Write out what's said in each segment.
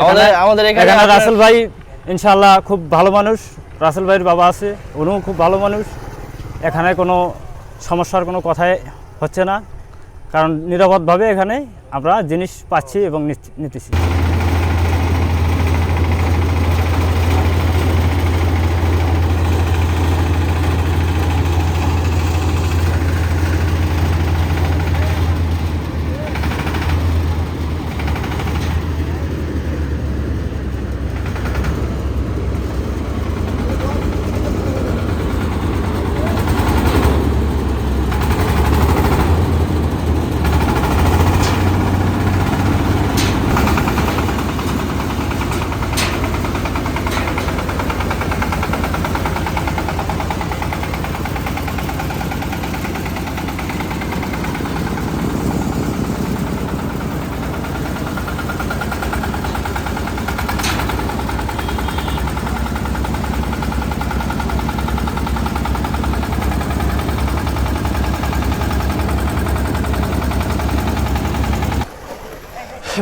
আমাদের আমাদের এখানে রাসেল ভাই ইনশাল্লাহ খুব ভালো মানুষ। রাসেল ভাইয়ের বাবা আছে উনিও খুব ভালো মানুষ। এখানে কোনো সমস্যার কোনো কথাই হচ্ছে না। কারণ নিরাপদভাবে এখানে আমরা জিনিস পাচ্ছি এবং নিতেছি।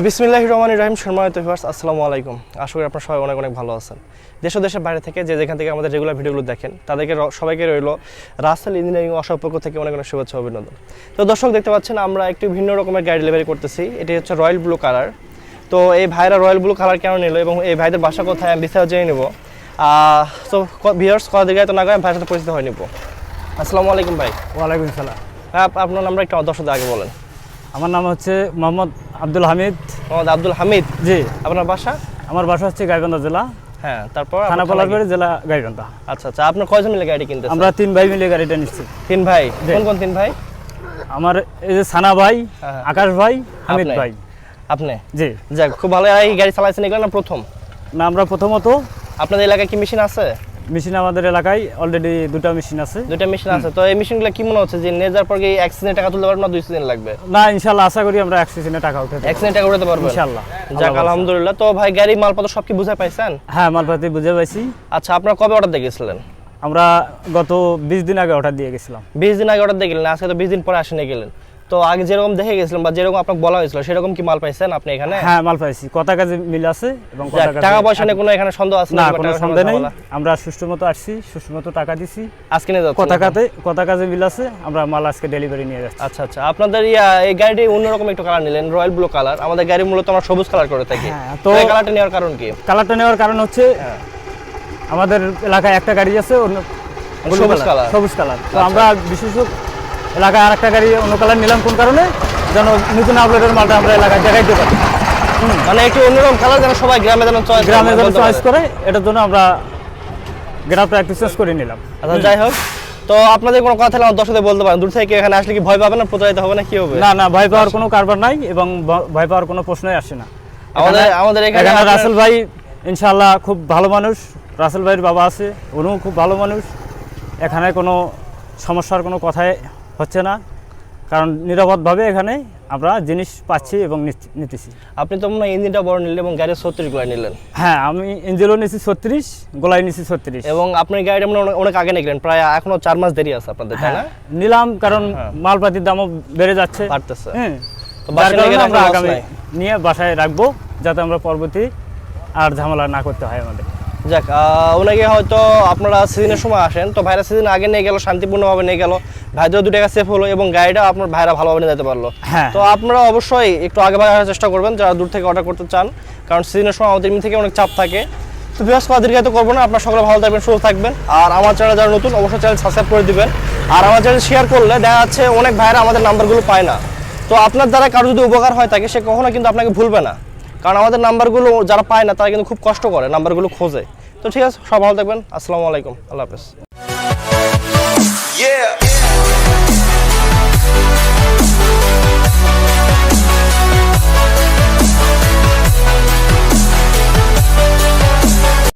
বিসমিল্লাহ রহমান রহিম সম্মানিত ভিউয়ার্স আসসালামু আলাইকুম। আশা করি আপনারা সবাই অনেক অনেক ভালো আছেন। দেশ দেশের বাইরে থেকে যে যেখান থেকে আমাদের রেগুলার ভিডিওগুলো দেখেন তাদেরকে সবাইকে রইল রাসেল ইঞ্জিনিয়ারিং পক্ষ থেকে অনেক অনেক শুভেচ্ছা অভিনন্দন। তো দর্শক দেখতে পাচ্ছেন আমরা একটু ভিন্ন রকমের গাড়ি ডেলিভারি করতেছি। এটি হচ্ছে রয়্যাল ব্লু কালার তো এই ভাইরা রয়্যাল ব্লু কালার কেন নিল এবং এই ভাইদের বাসা কোথায় আমি বিস্তারিত জেনে নেব। তো ভিউয়ার্স কত দিকে তো না করে ভাইয়ের সাথে পরিচিত হয়ে নেব। আসসালামু আলাইকুম ভাই। ওয়ালাইকুম সালাম। ভাই, আপ- আপনার নামটা একটু দর্শকদের আগে বলেন। আমার নাম হচ্ছে মোহাম্মদ আব্দুল হামিদ। মোহাম্মদ আব্দুল হামিদ? জি। আপনার বাসা? আমার বাসা হচ্ছে গাইবান্ধা জেলা। হ্যাঁ তারপর থানা পলাশবাড়ি জেলা গাইবান্ধা আচ্ছা আচ্ছা আপনার কয়জন মিলে গাড়ি কিনতে আমরা তিন ভাই মিলে গাড়িটা নিচ্ছি। তিন ভাই। কোন কোন তিন ভাই? আমার এই যে সানা ভাই হ্যাঁ। আকাশ ভাই হামিদ ভাই। আপনি? জি। যাক খুব ভালো এই গাড়ি চালাইছেন এগুলো না প্রথম? না আমরা প্রথমত আপনাদের এলাকায় কি মেশিন আছে? মেশিন আমাদের এলাকায় অলরেডি দুটো মেশিন আছে। দুইটা মেশিন আছে। তো এই মেশিনগুলো কি মনে হচ্ছে যে যাওয়ার পর কি সিজনে টাকা তুলতে পারবেন না দুই সিজন লাগবে? না ইনশাল্লাহ আশা করি আমরা অ্যাক্সিসিনে টাকা উঠে এক সিজনে টাকা উঠাতে পারবেন? ইনশাল্লাহ যাক আলহামদুলিল্লাহ। তো ভাই গাড়ি মালপত্র সব কি বুঝে পাইছেন? হ্যাঁ মালপত্র বুঝে পাইছি। আচ্ছা আপনার কবে অর্ডার দিয়ে গেছিলেন? আমরা গত বিশ দিন আগে অর্ডার দিয়ে গেছিলাম। বিশ দিন আগে অর্ডার দিয়ে গেলেন আজকে তো বিশ দিন পরে আসেনি গেলেন। তো আগে যেরকম দেখে গেছিলাম বা যেরকম আপনাকে বলা হয়েছিল সেরকম কি মাল পাইছেন আপনি এখানে? হ্যাঁ মাল পাইছি। কথা কাজে মিল আছে এবং টাকা পয়সা নিয়ে কোনো এখানে সন্দেহ আছে না কোনো সন্দেহ নেই। আমরা সুষ্ঠু মতো আসছি সুষ্ঠু মতো টাকা দিছি। আজকে নিয়ে যাচ্ছেন কথা কাজে কথা কাজে মিল আছে আমরা মাল আজকে ডেলিভারি নিয়ে যাচ্ছি। আচ্ছা আচ্ছা। আপনাদের এই গাড়িটি অন্যরকম একটু কালার নিলেন রয়্যাল ব্লু কালার আমাদের গাড়ি মূলত আমরা সবুজ কালার করে থাকি। হ্যাঁ, তো তো- এই কালারটা নেওয়ার কারণ কি? কালারটা নেওয়ার কারণ হচ্ছে হ্যাঁ। আমাদের এলাকায় একটা গাড়ি আছে অন্য সবুজ কালার। সবুজ কালার তো আচ্ছা। আমরা বিশেষ এলাকায় আরেকটা গাড়ি অন্য কালার নিলাম কোন কারণে? যেন নতুন আপলোডের মালটা আমরা এলাকায় দেখাইতে পারি। মানে একটু অন্যরকম কালার যেন সবাই গ্রামে যেন চয়েস গ্রামে যেন চয়েস করে এটার জন্য আমরা গ্রামটা একটু চেঞ্জ করে নিলাম। আচ্ছা যাই হোক। তো আপনাদের কোনো কথা থাকলে আমার দর্শকদের বলতে পারেন। দূর থেকে এখানে আসলে কি ভয় পাবে না প্রতারিত হবে না কি হবে? না না ভয় পাওয়ার কোনো কারবার নাই এবং ভয় পাওয়ার কোনো প্রশ্নই আসে না। আমাদের আমাদের এখানে রাসেল ভাই ইনশাল্লাহ খুব ভালো মানুষ। রাসেল ভাইয়ের বাবা আছে উনিও খুব ভালো মানুষ। এখানে কোনো সমস্যার কোনো কথাই হচ্ছে না। কারণ নিরাপদভাবে এখানে আমরা জিনিস পাচ্ছি এবং নিতেছি। আপনি তো মনে হয় ইঞ্জিনটা বড় নিলেন এবং গাড়ির ছত্রিশগুলো নিলেন। হ্যাঁ আমি এঞ্জেলও নিছি ছত্রিশ গোলাই নিছি ছত্রিশ। এবং আপনার গাড়িটা মনে অনেক- আগে নিলেন প্রায় এখনও চার মাস দেরি আছে আপনাদের হ্যাঁ নিলাম কারণ হ্যাঁ। মালপাতির দামও বেড়ে যাচ্ছে। বাড়তেছে। হ্যাঁ তো আমরা আগামী নিয়ে বাসায় রাখব যাতে আমরা পরবর্তী আর ঝামেলা না করতে হয় আমাদের। যাক ওনাকে হয়তো আপনারা সিজনের সময় আসেন। তো ভাইরা সিজন আগে নিয়ে গেল শান্তিপূর্ণভাবে নিয়ে গেল। ভাইদের দু টাকা সেফ হলো এবং গাড়িটা আপনার ভাইরা ভালোভাবে নিয়ে যেতে পারল। হ্যাঁ। তো আপনারা অবশ্যই একটু আগে ভাগে আসার চেষ্টা করবেন যারা দূর থেকে অর্ডার করতে চান। কারণ সিজনের সময় আমাদের এমনি থেকে অনেক চাপ থাকে। তো বিকাশ করা দীর্ঘায়িত করব না। আপনার সকলে ভালো থাকবেন সুস্থ থাকবেন। আর আমার চ্যানেল যারা নতুন অবশ্যই চ্যানেল সাবস্ক্রাইব করে দিবেন। আর আমার চ্যানেল শেয়ার করলে দেখা যাচ্ছে অনেক ভাইরা আমাদের নাম্বারগুলো পায় না। তো আপনার দ্বারা কারও যদি উপকার হয় থাকে সে কখনো কিন্তু আপনাকে ভুলবে না। কারণ আমাদের নাম্বারগুলো যারা পায় না, তারা কিন্তু খুব কষ্ট করে, নাম্বারগুলো খোঁজে। তো ঠিক আছে, সব ভালো থাকবেন। আসসালামু আলাইকুম। আল্লাহ হাফেজ.